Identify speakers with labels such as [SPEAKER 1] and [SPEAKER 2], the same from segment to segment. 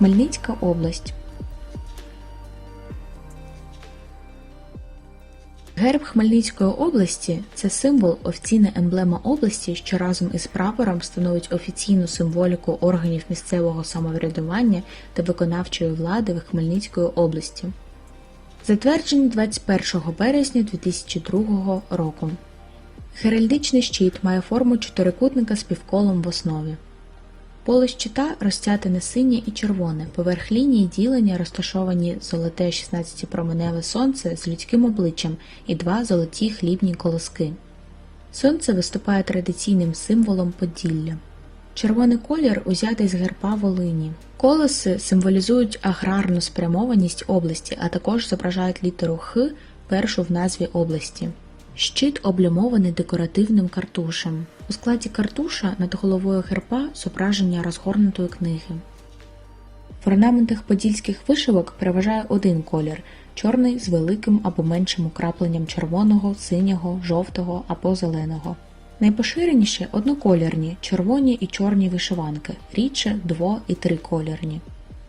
[SPEAKER 1] Хмельницька область. Герб Хмельницької області це символ, офіційна емблема області, що разом із прапором становить офіційну символіку органів місцевого самоврядування та виконавчої влади в Хмельницької області. Затверджений 21 березня 2002 року. Геральдичний щит має форму чотирикутника з півколом в основі. Поле щита розтятине синє і червоне, поверх лінії ділення розташовані золоте 16-променеве сонце з людським обличчям і два золоті хлібні колоски. Сонце виступає традиційним символом Поділля. Червоний колір узятий з герба Волині. Колоси символізують аграрну спрямованість області, а також зображають літеру Х, першу в назві області. Щит облямований декоративним картушем. У складі картуша над головою герба зображення розгорнутої книги. В орнаментах подільських вишивок переважає один колір чорний з великим або меншим украпленням червоного, синього, жовтого або зеленого. Найпоширеніше одноколірні червоні і чорні вишиванки, рідше дво- і триколірні.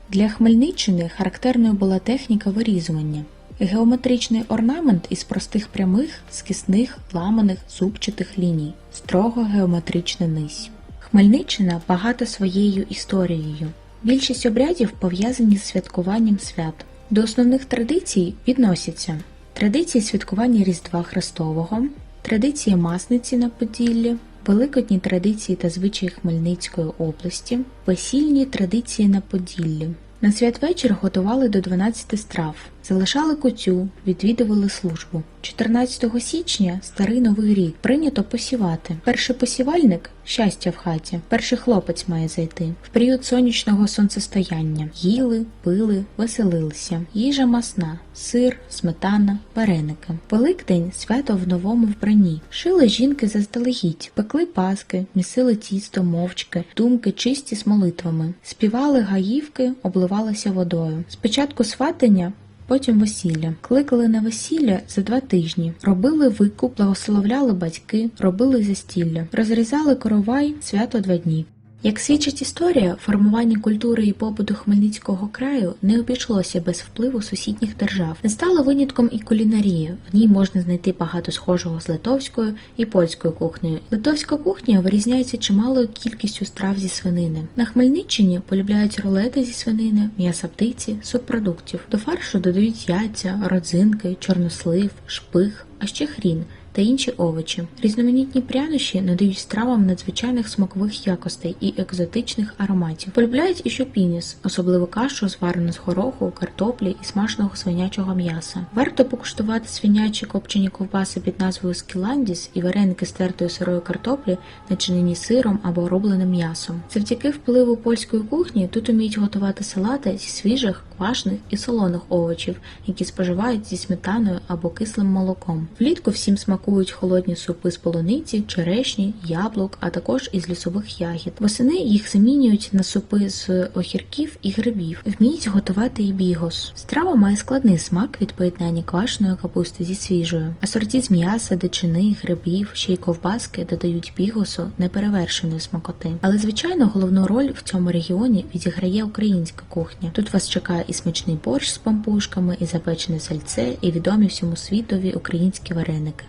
[SPEAKER 1] Для Хмельниччини характерною була техніка вирізування. Геометричний орнамент із простих прямих, скісних, ламаних, зубчатих ліній, строго геометрична низь. Хмельниччина багата своєю історією. Більшість обрядів пов'язані з святкуванням свят. До основних традицій відносяться традиції святкування Різдва Христового, традиції масниці на Поділлі, великодні традиції та звичаї Хмельницької області, весільні традиції на Поділлі. На святвечір готували до 12 страв, залишали кутю, відвідували службу. 14 січня старий новий рік прийнято посівати. Перший посівальник щастя в хаті. Перший хлопець має зайти. В період сонячного сонцестояння їли, пили, веселилися. Їжа масна, сир, сметана, вареники. Великдень свято в новому вбранні. Шили жінки заздалегідь, пекли паски, місили тісто, мовчки, думки чисті з молитвами. Співали гаївки, обливалися водою. Спочатку сватання. Потім весілля. Кликали на весілля за два тижні. Робили викуп, благословляли батьки, робили застілля, розрізали коровай свято два дні. Як свідчить історія, формування культури і побуту Хмельницького краю не обійшлося без впливу сусідніх держав. Не стала винятком і кулінарія. В ній можна знайти багато схожого з литовською і польською кухнею. Литовська кухня вирізняється чималою кількістю страв зі свинини. На Хмельниччині полюбляють рулети зі свинини, м'яса птиці, субпродуктів. До фаршу додають яйця, родзинки, чорнослив, шпих, а ще хрін та інші овочі. Різноманітні прянощі надають стравам надзвичайних смакових якостей і екзотичних ароматів. Полюбляють і шопініс, особливо кашу, зварену з гороху, картоплі і смаженого свинячого м'яса. Варто покуштувати свинячі копчені ковбаси під назвою скіландіс і вареники з тертої сирої картоплі, начинені сиром або робленим м'ясом. Завдяки впливу польської кухні тут уміють готувати салати зі свіжих, квашених і солоних овочів, які споживають зі сметаною або кислим молоком. Влітку всім смакують холодні супи з полуниці, черешні, яблук, а також із лісових ягід. Восени їх замінюють на супи з огірків і грибів. Вміють готувати і бігос. Страва має складний смак від поєднання квашеної капусти зі свіжою. Асорті з м'яса, дичини, грибів, ще й ковбаски додають бігосу неперевершеної смакоти. Але звичайно головну роль в цьому регіоні відіграє українська кухня. Тут вас чекає і смачний борщ з пампушками, і запечене сальце, і відомі всьому світові українські вареники.